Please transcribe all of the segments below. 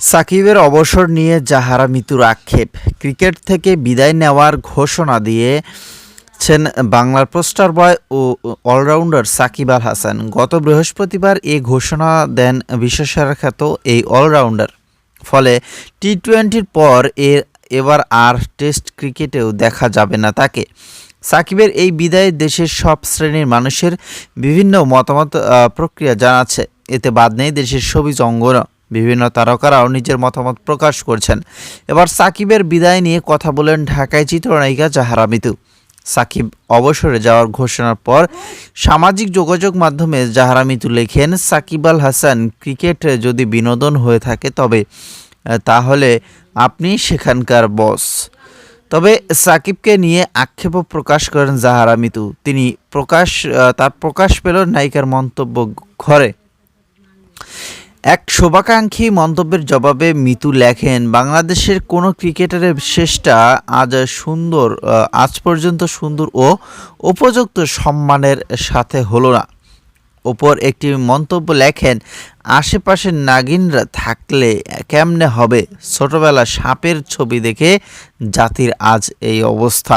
সাকিবের অবসর নিয়ে জাহারা মিতুর আক্ষেপ। ক্রিকেট থেকে বিদায় নেওয়ার ঘোষণা দিয়েছেন বাংলার পোস্টার বয় ও অলরাউন্ডার সাকিব আল হাসান। গত বৃহস্পতিবার এ ঘোষণা দেন বিশ্বসেরা খ্যাত এই অলরাউন্ডার। ফলে টি টোয়েন্টির পর এর এবার আর টেস্ট ক্রিকেটেও দেখা যাবে না তাকে। সাকিবের এই বিদায় দেশের সব শ্রেণির মানুষের বিভিন্ন মতামত প্রক্রিয়া জানাচ্ছে। এতে বাদ নেই দেশের সবিজ অঙ্গনও বিভিন্ন তারকারাও নিজের মতামত প্রকাশ করছেন। এবার সাকিবের বিদায় নিয়ে কথা বলেন ঢাকায় চিত্রনায়িকা জাহারা মিতু। সাকিব অবসরে যাওয়ার ঘোষণার পর সামাজিক যোগাযোগ মাধ্যমে জাহারা মিতু লেখেন, সাকিব আল হাসান, ক্রিকেট যদি বিনোদন হয়ে থাকে, তবে, তাহলে আপনি সেখানকার বস। তবে সাকিবকে নিয়ে আক্ষেপও প্রকাশ করেন জাহারা মিতু। তিনি প্রকাশ, তার প্রকাশ পেল নায়িকার মন্তব্য ঘরে। এক শোভাকাঙ্ক্ষী মন্তব্যের জবাবে মিতু লেখেন, বাংলাদেশের কোনো ক্রিকেটারের শেষটা আজ সুন্দর আজ পর্যন্ত সুন্দর ও উপযুক্ত সম্মানের সাথে হলো না। ওপর একটি মন্তব্য লেখেন আশেপাশে নাগিনরা থাকলে কেমনে হবে? ছোটবেলা সাপের ছবি দেখে জাতির আজ এই অবস্থা।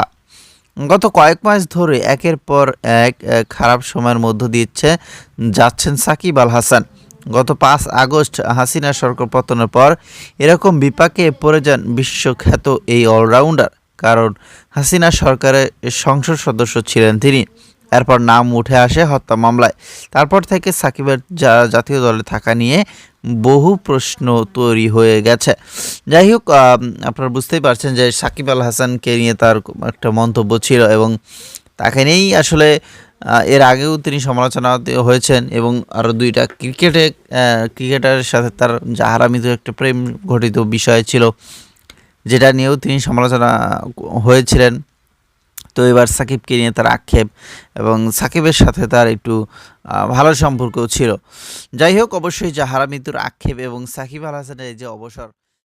গত কয়েক মাস ধরে একের পর এক খারাপ সময়ের মধ্য দিচ্ছে, যাচ্ছেন সাকিব আল হাসান। গত পাঁচ আগস্ট হাসিনা সরকার পতনের পর এরকম বিপাকে পড়ে যান বিশ্বখ্যাত এই অলরাউন্ডার। কারণ হাসিনা সরকারের সংসদ সদস্য ছিলেন তিনি। এরপর নাম উঠে আসে হত্যা মামলায়। তারপর থেকে সাকিবের জাতীয় দলে থাকা নিয়ে বহু প্রশ্ন তৈরি হয়ে গেছে। যাই হোক আপনারা বুঝতেই পারছেন যে সাকিব আল হাসানকে নিয়ে তার একটা মন্তব্য ছিল এবং তাকে নিয়েই আসলে এর আগেও তিনি সমালোচনা হয়েছেন এবং আরও দুইটা ক্রিকেটে ক্রিকেটারের সাথে তার জাহারামিত একটা প্রেম ঘটিত বিষয় ছিল, যেটা নিয়েও তিনি সমালোচনা হয়েছিলেন। তো এবার সাকিবকে নিয়ে তার আক্ষেপ এবং সাকিবের সাথে তার একটু ভালো সম্পর্কও ছিল। যাই হোক, অবশ্যই জাহারা আক্ষেপ এবং সাকিব আল হাসানের যে অবসর